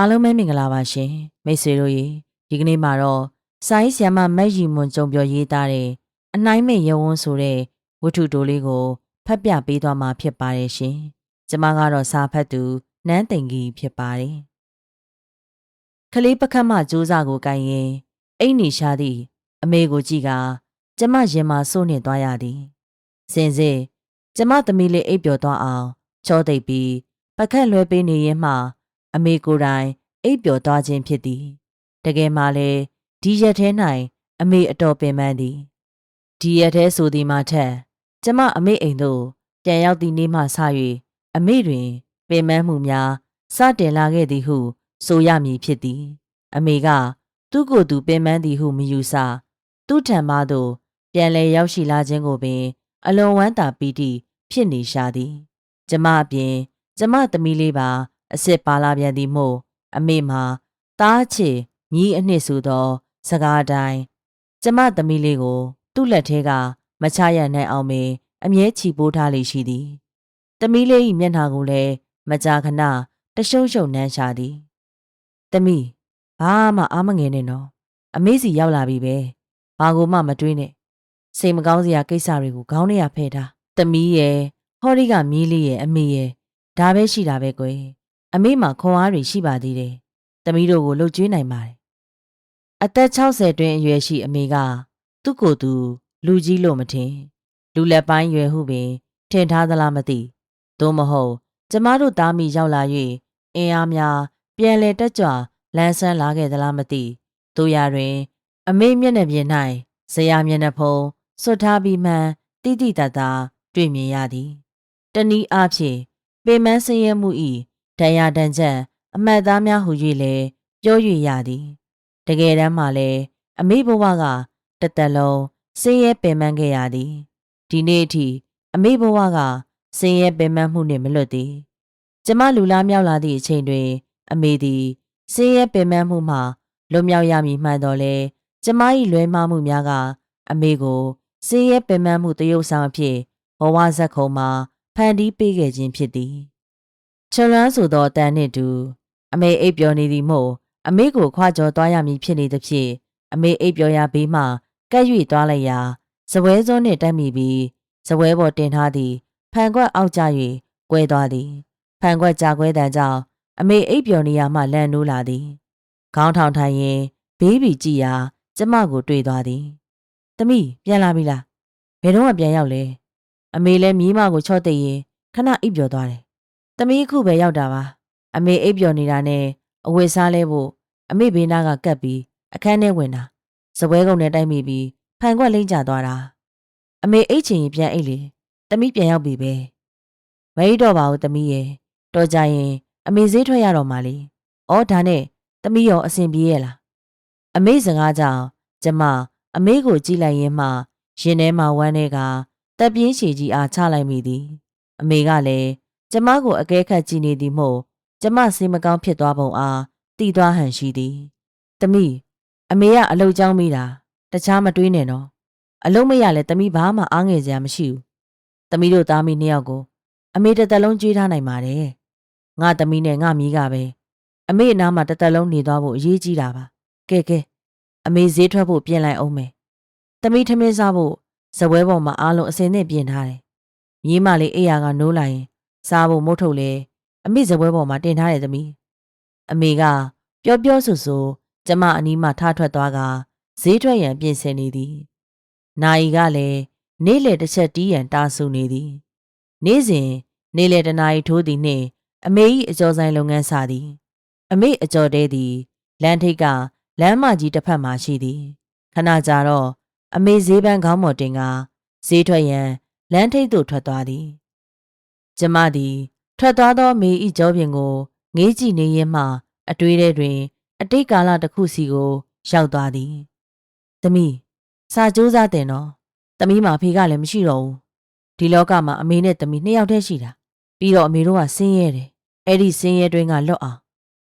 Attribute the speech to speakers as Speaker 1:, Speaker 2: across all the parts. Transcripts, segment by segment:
Speaker 1: အားလုံးပဲမင်္ဂလာပါရှင်မိတ်ဆွေတို့ရေဒီကနေ့မှာတော့စာရေးဆရာမမက်ရီမွန်ကြုံပြောရေးသားတဲ့အနိုင်မဲ့ရဝန်းဆိုတဲ့ဝတ္ထုတိုလေးကိုဖတ်ပြပေးသွားမှာဖြစ်ပါတယ်ရှင်ကျမကတော့စာဖတ်သူနန်းသိန်ကြီးဖြစ်ပါတယ်ခလေးပခတ်မစူးစာကိုကိုင်ရင်အိတ်နေရှာသည့်အမေကိုကြည့်ကကျမရင်မာစိုးနေသွားရသည်စင်စစ်ကျမသမီးလေးအိပ်ပျော်သွားအောင်ချောသိပ်ပြီးပခတ်လွှဲပေးနေရင်မှ အမေကိုယ်တိုင်အိပ်ပျော်သွားခြင်းဖြစ်သည်တကယ်မှလည်းဒီရက်ထဲ၌အမေအတော်ပင်ပန်းသည်ဒီရက်ထဲဆိုသည်မှထက်ကျမအမေအိမ်သို့ပြန်ရောက်သည့်နေ့မှစ၍အမေတွင်ပင်ပန်းမှုများစတင်လာခဲ့သည်ဟု ဆိုရမည်ဖြစ်သည် အမေက သူ့ကိုယ်သူပင်ပန်းသည်ဟုမယူဆသူ့ထံမှသို့ပြန်လဲရောက်ရှိလာခြင်းကိုပင် အလွန်ဝမ်းသာပီတိဖြစ်နေရှာသည် ကျမအပြင် ကျမသမီးလေးပါ အစ်စ်ပါလာပြန်သည်မို့အမေမှာတားချေမြီးအနှစ်ဆိုသော စကားတိုင်းကျမသမီးလေးကို သူ့လက်ထဲကမချရနိုင်အောင်ပင်အမြဲချီပိုးထားလေရှိသည်။သမီးလေး၏မျက်နှာကိုလည်းမကြာခဏတရှုံရှုံနှမ်းရှာသည်။သမီးဘာမှအားမငယ်နဲ့နော်။အမေစီရောက်လာပြီပဲ။ဘာကိုမှမတွေးနဲ့။စိတ်မကောင်းစရာကိစ္စတွေကိုခေါင်းထဲကဖယ်ထား။သမီးရဲ့ဟော်ရီကမြီးလေးရဲ့အမေရဲ့ဒါပဲရှိတာပဲကွယ်။ အမေမှာခွန်အားတွေရှိပါသေးတယ်။သမီးတို့ကိုလှုပ်ကြွေးနိုင်ပါတယ်။အသက်60တွင်အရွယ်ရှိအမေကသူ့ကိုယ်သူ လူကြီးလို့မထင်လူလက်ပိုင်းရွယ်ဟုပင်ထင်ထားသလားမသိသို့မဟုတ်ကျမတို့သားမိရောက်လာ၍အင်အားများပြန်လဲတက်ကြွလန်းဆန်းလာခဲ့သလားမသိတို့ရတွင် အမေမျက်နှာပြင်၌ဇရာမျက်နှာဖုံးဆွတ်ထားပြီးမှန်တိတိတတ်တာတွေ့မြင်ရသည်တနည်းအားဖြင့်ပေမန်းစင်းရဲမှု၏ ဒဏ်ရာဒဏ်ချက်အမှတ်သားများဟု၍လည်းပြော၍ရသည်တကယ်တမ်းမှလည်းအမေဘဝကတသက်လုံးစင်းရဲပင်ပန်းခဲ့ရသည်ဒီနေ့အထိအမေဘဝကစင်းရဲပင်ပန်းမှုနှင့်မလွတ်သည်ကျမလူလားမြောက်လာသည့်အချိန်တွင် အမေသည်စင်းရဲပင်ပန်းမှုမှလွတ်မြောက်ရမည်မှန်တော်လဲကျမ၏လွဲမှားမှုများကအမေကိုစင်းရဲပင်ပန်းမှုတရုပ်ဆောင်အဖြစ်ဘဝဇက်ခုံမှာဖန်တီးပေးခဲ့ခြင်းဖြစ်သည် ချရန်းဆိုသောအတန်နှင့်တူအမေအိပ်ပျော်နေသည်မို့အမေကိုခွာကြော်သွားရမည်ဖြစ်နေသဖြင့်အမေအိပ်ပျော်ရာဘေးမှကဲ့၍သွားလိုက်ရာဇပွဲစုံနှင့်တိုက်မိပြီးဇပွဲပေါ်တင်ထားသည့်ဖန်ခွက်အောက်ကျ၍ကွဲသွားသည်ဖန်ခွက်ကြာကွဲတန်ကြောင့်အမေအိပ်ပျော်နေရမှလန့်နိုးလာသည်ခေါင်းထောင်ထိုင်ရင်ဘေးဘီကြည့်ရာကျမကိုတွေ့သွားသည်။သမီးပြန်လာပြီလား။ဘယ်တော့မှပြန်ရောက်လဲ။အမေလည်းမြီးမကိုချော့သိရင်ခဏအိပ်ပျော်သွားတယ်။ သမီးအခုပဲရောက်တာပါ။အမေအိပ်ပျော်နေတာနဲ့အဝတ်စားလဲဖို့အမေဘေးနားကကပ်ပြီးအခန်းထဲဝင်တာ။စပွဲကုံနဲ့တိုက်မိပြီးဖန်ခွက်လိမ့်ကျသွားတာ။အမေအိတ်ချင်ရင်ပြန်အိတ်လေ။သမီးပြန်ရောက်ပြီပဲ။မအိတ်တော့ပါဘူးသမီးရဲ့။တော်ကြရင် အမေဈေးထွက်ရတော့မှလေ။အော်ဒါနဲ့သမီးရောအဆင်ပြေရဲ့လား။အမေစကားကြောင့်ကျမအမေကိုကြည့်လိုက်ရင်မှရင်ထဲမှာဝမ်းတွေကတက်ပြင်းချီကြီးအားချလိုက်မိသည်။အမေကလည်း ကျမကိုအကဲခတ်ကြည့်နေသည်မို့ကျမစိတ်မကောင်းဖြစ်သွားပုံအားတည်သွားဟန်ရှိသည်။သမီးအမေကအလုတ်ကြောင်းမိတာတခြားမတွေးနဲ့နော်။အလုံးမရလဲသမီးဘာမှအားငယ်စရာမရှိဘူး။သမီးတို့သားမီးနှစ်ယောက်ကိုအမေတစ်သက်လုံးကြွေးထားနိုင်ပါတယ်။ငါသမီးနဲ့ငါမီးကပဲအမေအနားမှာတစ်သက်လုံးနေသွားဖို့အရေးကြီးတာပါ။ကဲကဲအမေဈေးထွက်ဖို့ပြင်လိုက်အောင်မယ်။သမီးထမင်းစားဖို့ဇပွဲပေါ်မှာအားလုံးအစင်းနဲ့ပြင်ထားတယ်။မြေးမလေးအိယာကနိုးလာရင် စားဖို့မုတ်ထုတ်လေအမေဇပွဲပေါ်မှာတင်ထားတယ်သမီး။အမေကပျော်ပျော်ဆူဆူကျမအနီးမှထားထွက်သွားကဈေးထွက်ရန်ပြင်ဆင်နေသည်။နာယီကလည်းနေ့လေတစ်ချက်တီးရန်တာဆူနေသည်။နေ့စဉ်နေ့လေတနာရီထိုးသည်နှင့်အမေ၏အကျော်ဆိုင်လုပ်ငန်းစသည်။အမေအကျော်တဲသည်လမ်းထိပ်ကလမ်းမကြီးတစ်ဖက်မှရှိသည်။ခဏကြာတော့အမေဈေးပန်းခေါင်းမော်တင်ကဈေးထွက်ရန်လမ်းထိပ်သို့ထွက်သွားသည်။ ကျမသည် ထွက်သွားသောမေဤကြောပြင်ကိုငေးကြည့်နေရင်မှ အတွေးထဲတွင် အတိတ်ကာလတစ်ခုစီကို ရောက်သွားသည်။သမီးစာကြိုးစားတင်တော့သမီးမှာဖေကလည်းမရှိတော့ဘူး။ဒီလောကမှာအမေနဲ့သမီးနှစ်ယောက်တည်းရှိတာ။ပြီးတော့အမေတို့ကဆင်းရဲတယ်။အဲ့ဒီဆင်းရဲတွင်းကလွတ်အောင်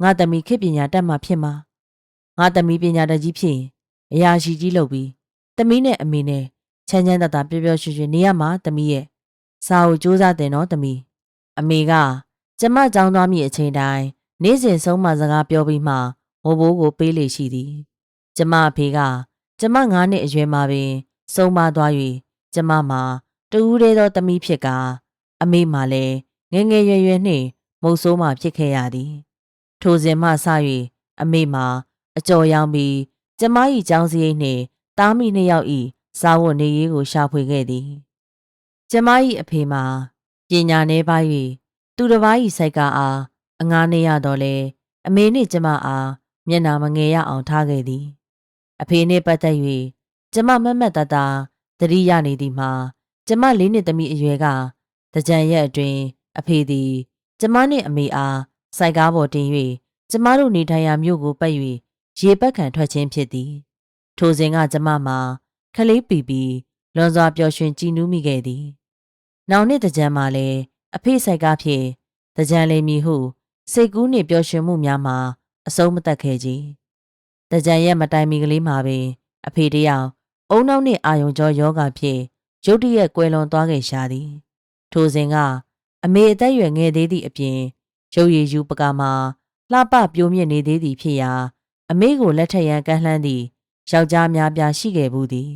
Speaker 1: ငါသမီးခေပညာတတ်မှဖြစ်မှာ။ငါသမီးပညာတတ်ကြီးဖြစ်ရင်အရာရှိကြီးလုပ်ပြီးသမီးနဲ့အမေနဲ့ချမ်းချမ်းသာသာပျော်ပျော်ရွှင်ရွှင်နေရမှာသမီးရဲ့ စာကိုစူးစမ်းတင်တော့သမီးအမေကကျမကြောင်းသွားမိအချိန်တိုင်းနေ့စဉ်ဆုံးမစကားပြောပြီးမှမိုးဘိုးကိုပေးလေရှိသည် ကျမအဖေက ကျမ9နှစ်အရွယ်မှာပင်ဆုံးမသွား၍ကျမမှာတူးရဲသောသမီးဖြစ်ကအမေမှလည်းငယ်ငယ်ရွယ်ရွယ်နှင့်မုတ်ဆိုးမှဖြစ်ခဲ့ရသည် ထိုစဉ်မှစ၍အမေမှာအကျော်ရောင်ပြီးကျမ၏ចောင်းစရိတ်နှင့်တားမိနှစ်ယောက်၏စားဝတ်နေရေးကိုရှာဖွေခဲ့သည် ကျမ၏အဖေမှာပညာနှဲပါ၍သူတစ်ပါး၏စိုက်ကအားအငားနေရတော့လေအမေနှင့်ကျမအားမျက်နာမငယ်ရအောင်ထားခဲ့သည် အဖေနှင့်ပတ်သက်၍ကျမမတ်မတ်တတသတိရနေသည်မှာကျမလေးနှစ်သမီးအရွယ်ကတကြံရက်အတွင်းအဖေသည် ကျမနှင့်အမေအားစိုက်ကားပေါ်တင်၍ကျမတို့နေထိုင်ရာမြို့ကိုပတ်၍ရေပက်ခံထွက်ခြင်းဖြစ်သည် ထိုစဉ်ကကျမမှာခလေးပီပီလွန်စွာပျော်ရွှင်ကြည်နူးမိခဲ့သည်။ နောက်နှစ်တကြံမှာလည်းအဖေဆိုင်ကားဖြင့်တကြံလေမည်ဟု စိတ်ကူးနှင့်ပျော်ရွှင်မှုများမှာအဆုံးမသက်ခဲ့ကြ။တကြံရဲ့မတိုင်မီကလေးမှာပင်အဖေတယောက်အုံနောက်နှင့်အာယုံကြောယောဂဖြင့်ရုတ်တရက်ကွယ်လွန်သွားခဲ့ရှာသည်။ထိုစဉ်ကအမေအသက်အရွယ်ငယ်သေးသည့်အပြင်ရုပ်ရည်ယူပကာမှာလှပပြိုးမြင့်နေသေးသည်ဖြစ်ရာအမေကိုလက်ထက်ရန်ကမ်းလှမ်းသည့်ယောက်ျားများပြားရှိခဲ့ဘူးသည်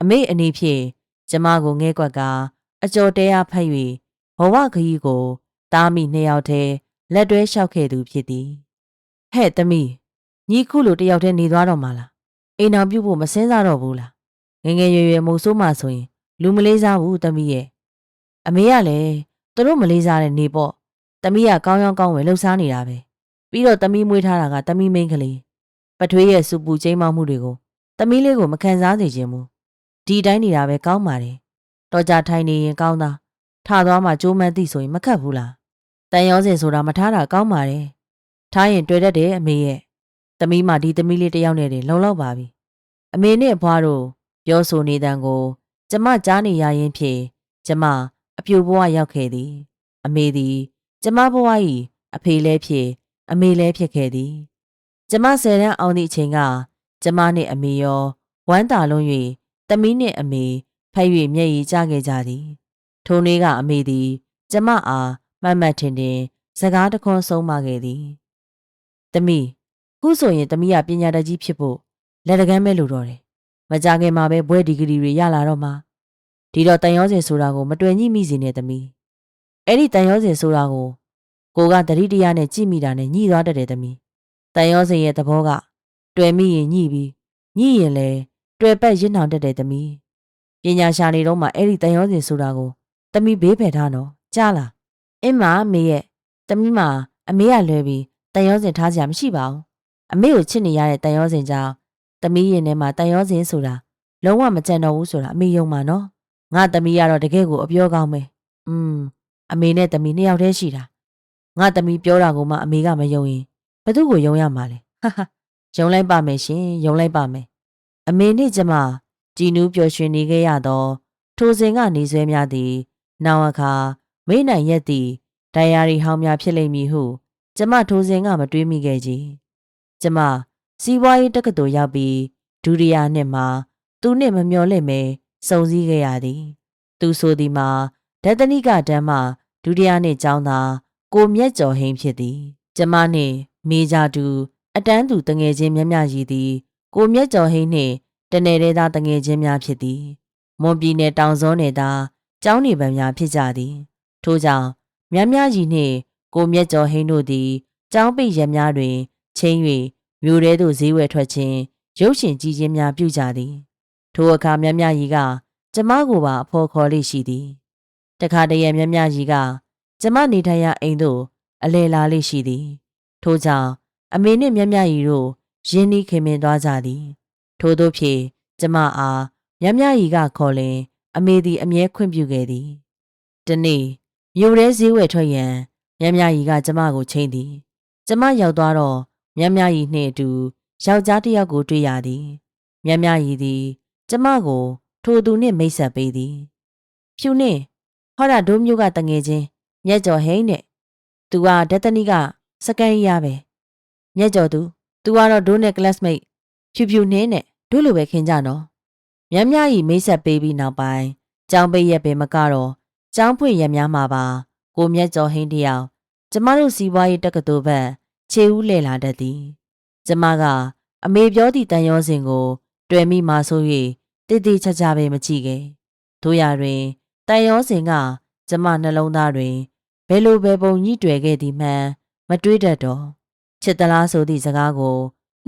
Speaker 1: အမေအနေဖြင့်ကျမကိုငဲကွက်က အကျော်တရားဖတ်၍ဘဝခရီးကိုတားမိနှစ်ယောက်တည်းလက်တွဲလျှောက်ခဲ့သူဖြစ်သည်ဟဲ့သမီးညီခုလိုတယောက်တည်းနေသွားတော့မှာလားအိမ်အောင်ပြုတ်ဖို့မစင်းစားတော့ဘူးလားငယ်ငယ်ရွယ်ရွယ်မုံဆိုးမှဆိုရင် လူမလေးစားဘူးသမီးရဲ့အမေကလည်းသူတို့မလေးစားတဲ့နေပေါ့သမီးကကောင်းရောင်းကောင်းဝယ်လှုပ်ရှားနေတာပဲပြီးတော့သမီးမွေးထားတာကသမီးမိန်းကလေးပထွေးရဲ့စူပူချိန်မှမှုတွေကိုသမီးလေးကိုမခံစားစေခြင်းဘူးဒီတိုင်းနေတာပဲကောင်းပါတယ် တော်ကြထိုင်နေရင်ကောင်းသားထသွားမှကြိုးမန်းသိဆိုရင်မခတ်ဘူးလားတန်ရောစင်ဆိုတာမထားတာကောင်းပါတယ်ထားရင်တွေ့တတ်တယ်အမေရဲ့သမီးမဒီသမီးလေးတယောက်နဲ့တည်းလုံလောက်ပါပြီအမေနဲ့အဖွားတို့ပြောဆိုနေတန်ကို ကျမကြားနေရရင်ဖြင့်ကျမအပြူဘဝရောက်ခဲ့သည် အမေသည် ကျမဘဝ၏အဖေလည်းဖြစ်အမေလည်းဖြစ်ခဲ့သည် ကျမဆယ်တန်းအောင်သည့်အချိန်က ကျမနှင့်အမေရောဝမ်းသာလုံး၍တမီးနှင့်အမေ ဖက်၍မျက်ရည်ကျခဲ့ကြသည်ထိုနေ့ကအမေသည် ကျမအားမတ်မတ်ထင်ထင်စကားတခွန်းဆုံးမခဲ့သည်တမီးခုဆိုရင်တမီးကပညာတတ်ကြီးဖြစ်ဖို့လက်တကမ်းပဲလိုတော့တယ်မကြခင်မှာပဲဘွဲဒီဂရီတွေရလာတော့မှာဒီတော့တန်ရောစင်ဆိုတာကိုမတွေ့ညှိမိစေနဲ့တမီးအဲ့ဒီတန်ရောစင်ဆိုတာကိုကိုကတတိတရားနဲ့ကြည့်မိတာနဲ့ညှိသွားတတ်တယ်တမီးတန်ရောစင်ရဲ့သဘောကတွေ့မိရင်ညှိပြီးညှိရင်လည်းတွေ့ပတ်ရစ်နှောင်တတ်တယ်တမီး ပညာရှာနေတော့မှအဲ့ဒီတန်ရောစင်ဆိုတာကိုတမီးဘေးဖယ်ထားနော်ကြားလားအင်းမမေရဲ့တမီးမအမေကလွယ်ပြီးတန်ရောစင်ထားစရာမရှိပါဘူးအမေကိုချစ်နေရတဲ့တန်ရောစင်ကြောင့်တမီးရင်ထဲမှာတန်ရောစင်ဆိုတာလုံးဝမကြံတော့ဘူးဆိုတာအမေယုံမှာနော်ငါတမီးကတော့တကယ်ကိုအပြောကောင်းပဲอืมအမေနဲ့တမီးနှစ်ယောက်တည်းရှိတာငါတမီးပြောတာကိုမှအမေကမယုံရင်ဘသူ့ကိုယုံရမှာလဲဟာဟာယုံလိုက်ပါမယ်ရှင်ယုံလိုက်ပါမယ်အမေနဲ့ကျမ ကြည်နူးပျော်ရွှင်နေခဲ့ရသော ထိုစဉ်ကနေဆွဲများသည်နောင်အခါမိနိုင်ရက်သည်ဒိုင်ယာရီဟောင်းများဖြစ်လိမ့်မည်ဟုကျမထိုစဉ်ကမတွေးမိခဲ့ကြကျမစီးပွားရေးတက္ကသိုလ်ရောက်ပြီးဒုတိယနှစ်မှာသူနှင့်မမျော်လင့်မဲစုံစည်းခဲ့ရသည် သူဆိုသည်မှာဒသနိကတန်းမှဒုတိယနှစ်ကျောင်းသားကိုမြတ်ကျော်ဟိန်းဖြစ်သည် ကျမနှင့်မေဂျာတူ အတန်းသူတငယ်ချင်းမြတ်မြရည်သည် ကိုမြတ်ကျော်ဟိန်းနှင့် တနယ်တဲသားတငယ်ချင်းများဖြစ်သည်မွန်ပြည်နယ်တောင်စောနယ်သားကျောင်းနေပံများဖြစ်ကြသည် ထို့ကြောင့်မြတ်မြရည်နှင့်ကိုမြတ်ကျော်ဟိန်းတို့သည်ကျောင်းပိတ်ရများတွင်ချင်း၍မြို့ထဲသို့ဈေးဝယ်ထွက်ခြင်းရုပ်ရှင်ကြည့်ခြင်းများပြုကြသည် ထိုအခါမြတ်မြရည်ကကျမကိုပါအဖော်ခေါ်လေးရှိသည်တခါတည်းမြတ်မြရည်ကကျမနေထိုင်ရာအိမ်သို့အလဲလာလေးရှိသည် ထို့ကြောင့်အမေနှင့်မြတ်မြရည်တို့ရင်းနှီးခင်မင်သွားကြသည် ထို့သောဖြင့်ကျမအားမြတ်မြရည်ကခေါ်လင် အမေသည်အမြဲခွင့်ပြုခဲ့သည်တနေ့မြို့ထဲဈေးဝယ်ထွက်ရန်မြတ်မြရည်ကကျမကိုချိန်သည် ကျမရောက်သွားတော့မြတ်မြရည်နှင့်အတူယောက်ျားတစ်ယောက်ကိုတွေ့ရသည်မြတ်မြရည်သည် ကျမကို ထိုသူနှင့်မိတ်ဆက်ပေးသည် ဖြူနှင့်ဟောတာဒိုးမျိုးကတငယ်ချင်းမြက်ကျော်ဟိန်းနဲ့သူကဒက်တနီကစကန်ရီရပဲမြက်ကျော်သူ သူကတော့ဒိုးနဲ့ classmate ဖြူဖြူနှင်းနဲ့ဒိုးလိုပဲခင်ကြနော်မြတ်မြရည်မိတ်ဆက်ပေးပြီးနောက်ပိုင်းကျောင်းပိတ်ရက်ပဲမကတော့ကျောင်းဖွင့်ရက်များမှာပါ ကိုမြက်ကျော်ဟိန်းတယောက်ကျမတို့စီးပွားရေးတက္ကသိုလ်ဘက်ခြေဦးလှည့်လာတတ်သည်ကျမကအမေပြောသည့်တန်ရောစဉ်ကို တွေ့မိမှဆို၍တိတိကျကျပဲမကြည့်ခဲ့တို့ရတွင်တန်ရောစဉ်ကကျမနှလုံးသားတွင်ဘယ်လိုပဲပုံညှိတွေ့ခဲ့သည်မှန်မတွေးတတ်တော့ချစ်သလားဆိုသည့်စကားကို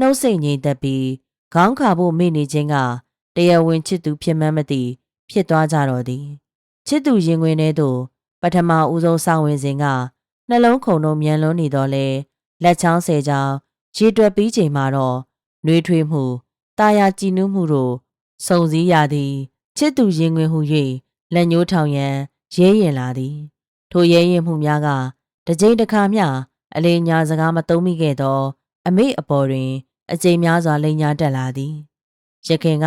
Speaker 1: နှုတ်ဆက်ငြိမ်သက်ပြီးခေါင်းခါဖို့မိနေခြင်းကတရားဝင်ချစ်သူဖြစ်မှန်းမသိဖြစ်သွားကြတော့သည်ချစ်သူရင်ခွင်ထဲသို့ပထမဦးဆုံးစောင့်ဝင်စဉ်ကနှလုံးခုန်လုံးမြန်လွန်းနေတော့လဲလက်ချောင်းဆယ်ချောင်းရေတွက်ပြီးချိန်မှာတော့နှွေးထွေးမှုတာယာကြည်နူးမှုတို့စုံစည်းရသည်ချစ်သူရင်ခွင်ဟု၍လက်ညှိုးထောင်ရန်ရဲရင်လာသည် ထိုရဲရင်မှုများကတစ်ကြိမ်တစ်ခါမျှအလေးညာစကားမသုံးမိခဲ့သော အမေအပေါ်တွင် အကြိမ်များစွာလိန်ညာတက်လာသည်ရခင်က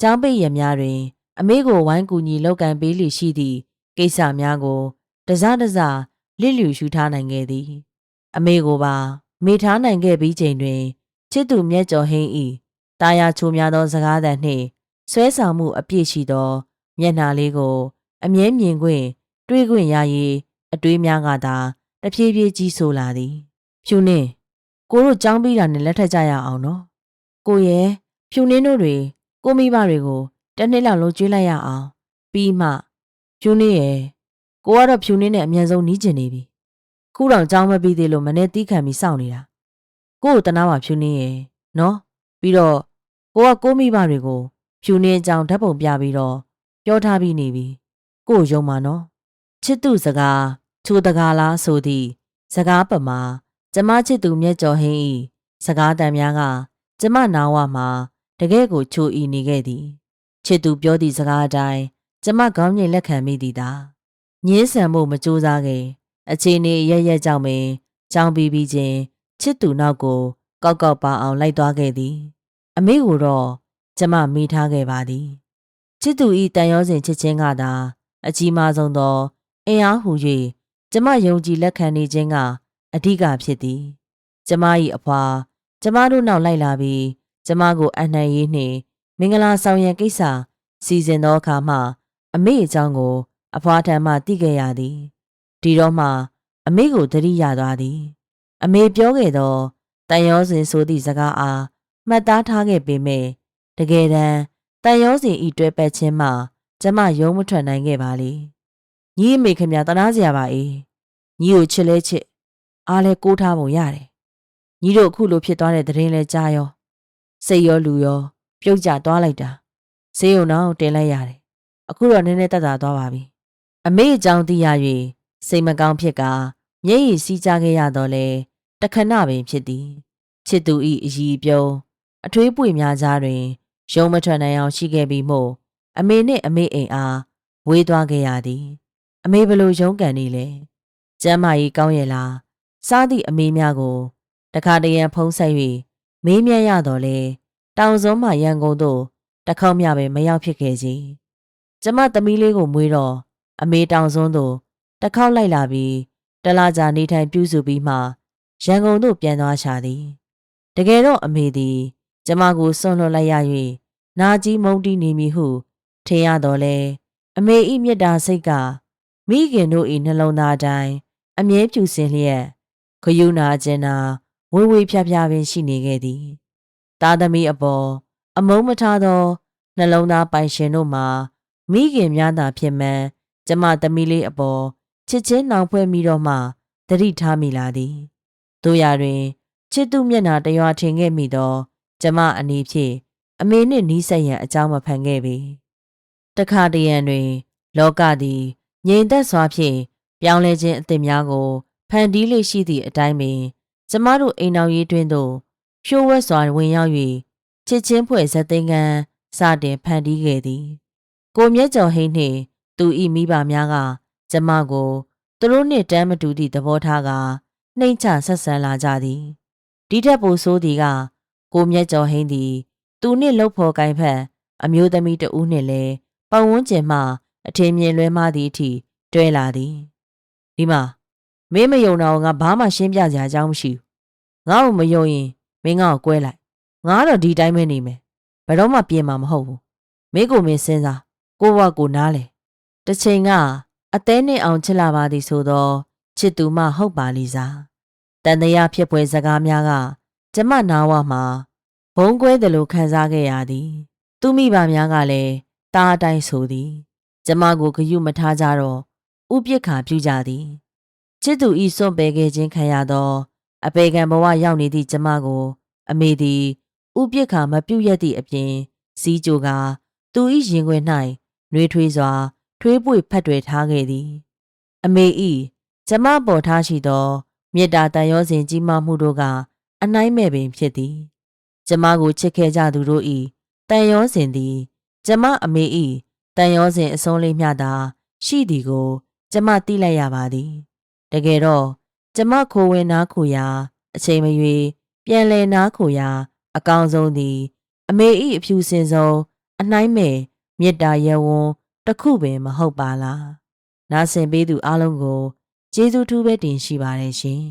Speaker 1: ကျောင်းပိတ်ရများတွင် အမေကိုဝိုင်းကူညီလောက်ကန်ပေးလီရှိသည့်ကိစ္စများကို တစတစလစ်လျူရှုထားနိုင်ခဲ့သည် အမေကိုပါမိထားနိုင်ခဲ့ပြီးချိန်တွင်ချစ်သူမျက်ကျော်ဟင်းဤတာယာချိုများသောစကားသံနှင့်ဆွဲဆောင်မှုအပြည့်ရှိသော မျက်နှာလေးကို အမြဲမြင်ခွင့် တွေးခွင့်ရ၍အတွေးများကသာတဖြည်းဖြည်းကြီးဆိုလာသည် ဖြူနှင်း ကိုတို့ကြောင်းပြီးတာနဲ့လက်ထပ်ကြရအောင်နော်ကိုရဲ့ဖြူနှင်းတို့တွေကိုမိဘတွေကိုတစ်နှစ်လောက်လုံးကျွေးလိုက်ရအောင်ပြီးမှဖြူနှင်းရဲ့ကိုကတော့ဖြူနှင်းနဲ့အမြန်ဆုံးနီးကျင်နေပြီခုတော့ကြောင်းမပြီးသေးလို့မနေ့တီးခံပြီးစောင့်နေတာကို့ကိုတနာပါဖြူနှင်းရဲ့နော်ပြီးတော့ကိုကကိုမိဘတွေကိုဖြူနှင်းအကြောင်းဓာတ်ပုံပြပြီးတော့ပြောထားပြီးနေပြီကို့ယုံပါနော်ချစ်သူစကားချိုတကားလားဆိုသည့်စကားပမာ ကျမချစ်သူမျက်ကျော်ဟင်းဤစကားတန်များက ကျမနာဝမှာတကယ်ကိုချိုဤနေခဲ့သည်ချစ်သူပြောသည့်စကားအတိုင်းကျမခေါင်းငိတ်လက်ခံမိသည်သာညင်းဆန်မှုမကြိုးစားခင်အခြေအနေရရက်ကြောင့်ပင်ကြောင်းပြီးပြီးချင်းချစ်သူနောက်ကို ကောက်ကောက်ပါအောင်လိုက်သွားခဲ့သည် အမေကိုတော့ကျမမိထားခဲ့ပါသည်ချစ်သူဤတန်ရောစဉ်ချစ်ချင်းကသာ အကြီးမားဆုံးသောအင်အားဟူ၍ကျမယုံကြည်လက်ခံနေခြင်းက အဓိကဖြစ်သည် ကျမ၏အဖွာကျမတို့နောက်လိုက်လာပြီးကျမကိုအနှံ့ရေးနှင့်မင်္ဂလာဆောင်ရန်ကိစ္စစီစဉ်သောအခါမှအမေအကြောင်းကို အဖွာထံမှသိခဲ့ရသည်ဒီတော့မှ အမေကိုသတိရသွားသည် အမေပြောခဲ့သောတန်ရောစဉ်ဆိုသည့်စကားအားမှတ်သားထားခဲ့ပေမယ့်တကယ်တမ်းတန်ရောစဉ်ဤတွဲပတ်ခြင်းမှကျမယုံမထွက်နိုင်ခဲ့ပါလေညီအမေခင်ဗျာတနာစရာပါအေးညီကိုချစ်လဲချစ် အားလဲကိုးထားပုံရတယ်ညီတို့အခုလိုဖြစ်သွားတဲ့သတင်းလဲကြားရောစိတ်ရောလူရောပြုတ်ကျသွားလိုက်တာဈေးုံတော့တင်လိုက်ရတယ်အခုတော့နည်းနည်းတက်တာသွားပါပြီအမေအကြောင်းသိရ၍စိတ်မကောင်းဖြစ်ကမျက်ရည်စီးကြခဲ့ရတော့လေတခဏပင်ဖြစ်သည်ချစ်သူဤအည်ပြုံးအထွေးပွေများကြားတွင်ရုံမထွက်နိုင်အောင်ရှိခဲ့ပြီးမို့အမေနှင့်အမေအိမ်အားဝေးသွားခဲ့ရသည် အမေဘလို့ရုံးကန်နေလဲကျမ်းမာရေးကောင်းရဲ့လား စားသည့်အမေများကိုတခါတရံဖုံးဆက်၍မေးမြန်းရတော့လေတောင်စုံမှရန်ကုန်သို့တခေါက်မျှပဲမရောက်ဖြစ်ခဲ့ကြီးကျမသမီးလေးကိုမွေးတော့အမေတောင်စွန်းသို့တခေါက်လိုက်လာပြီးတလားကြာနေထိုင်ပြုစုပြီးမှရန်ကုန်သို့ပြန်သွားရှာသည်တကယ်တော့အမေသည် ကျမကိုစွန့်လွတ်လိုက်ရ၍နာကြီးမုန်းတီးနေမည်ဟုထင်ရတော့လေအမေဤမြတ်တာစိတ်ကမိခင်တို့ဤနှလုံးသားတိုင်းအမြဲဖြူစင်လျက် ခယူနာကျင်နာဝေဝေဖြားဖြားပင်ရှိနေခဲ့သည်သားသမီးအပေါ်အမုန်းမထားသောနှလုံးသားပိုင်ရှင်တို့မှာမိခင်များသာဖြစ်မှန်ကျမသမီးလေးအပေါ်ချစ်ချင်းနှောင်ဖွဲ့မိတော့မှတတိထားမိလာသည်တို့ရတွင်ချစ်သူမျက်နာတရွာထင်ခဲ့မိသော ကျမအနေဖြင့်အမေနှင့်နီးစပ်ရန်အကြောင်းမဖန်ခဲ့ပေတခါတရံတွင် လောကသည်ငြိမ်သက်စွာဖြင့်ပြောင်းလဲခြင်းအသစ်များကို ဖန်တီးလေးရှိသည့်အတိုင်းပင်ကျမတို့အိမ်တော်ရေးတွင်သို့ဖြိုးဝက်စွာဝင်ရောက်၍ချစ်ချင်းဖွဲ့ဇက်သိန်းကန်စတင်ဖန်တီးခဲ့သည်ကိုမျက်ကျော်ဟိန်းနှင့်သူဤမိဘများကကျမကိုသူတို့နှင့်တမ်းမတူသည့်သဘောထားကနှိမ့်ချဆက်ဆံလာကြသည်ဒီထက်ပိုဆိုးသည်ကကိုမျက်ကျော်ဟိန်းသည် သူနှင့်လှုပ်ဖော်ကိုင်ဖက်အမျိုးသမီးတဦးနှင့်လည်းပတ်ဝန်းကျင်မှအထင်မြင်လွဲမှားသည့်အထိတွဲလာသည်ဒီမှာ မင်းမယုံတော့ငါဘာမှရှင်းပြစရာအကြောင်းမရှိဘူးငါ့ကိုမယုံရင်မင်းငါ့ကိုကွဲလိုက်ငါတော့ဒီတိုင်းပဲနေမယ်ဘယ်တော့မှပြင်မှာမဟုတ်ဘူးမင်းကိုမင်းစဉ်းစားကိုဘဝကိုနားလေတစ်ချိန်ကအသေးနဲ့အောင်ချစ်လာပါသည်ဆိုတော့ချစ်သူမဟုတ်ပါလိစားတန်တရားဖြစ်ပွဲစကားများကကျမနာဝမှာဘုံကွဲတယ်လို့ခံစားခဲ့ရသည် သူမိဘများကလည်းတားအတိုင်းဆိုသည် ကျမကိုဂယုမထားကြတော့ဥပိ္ပခါပြုကြသည် ချစ်သူဤစွန့်ပယ်ခဲ့ခြင်းခံရသော အပေကံဘဝရောက်နေသည့်ကျမကို အမေသည်ဥပိ္ပခါမပြုတ်ရသည့်အပြင်စီးကြိုကသူ၏ရင်ခွင်၌နှွေးထွေးစွာ ထွေးပွေဖတ်တွေထားခဲ့သည် အမေဤကျမပေါ်ထားရှိသောမေတ္တာတန်ရောစဉ်ကြီးမားမှုတို့ကအနိုင်မဲ့ပင်ဖြစ်သည် ကျမကိုချစ်ခဲ့ကြသူတို့ဤတန်ရောစဉ်သည် ကျမအမေဤတန်ရောစဉ်အစုံးလေးမျှသာ ရှိသည်ကို ကျမသိလိုက်ရပါသည် တကယ်တော့ကျမခိုးဝင်နားခိုရာ အချိန်မရွေပြန်လည်နားခိုရာ အကောင်းဆုံးသည် အမေဤအဖြူစင်ဆုံးအနိုင်မဲ့မေတ္တာရဝန်းတစ်ခုပင်မဟုတ်ပါလားနားဆင်ပေးသူအလုံးကိုကျေးဇူးထူးပဲတင်ရှိပါတယ်ရှင်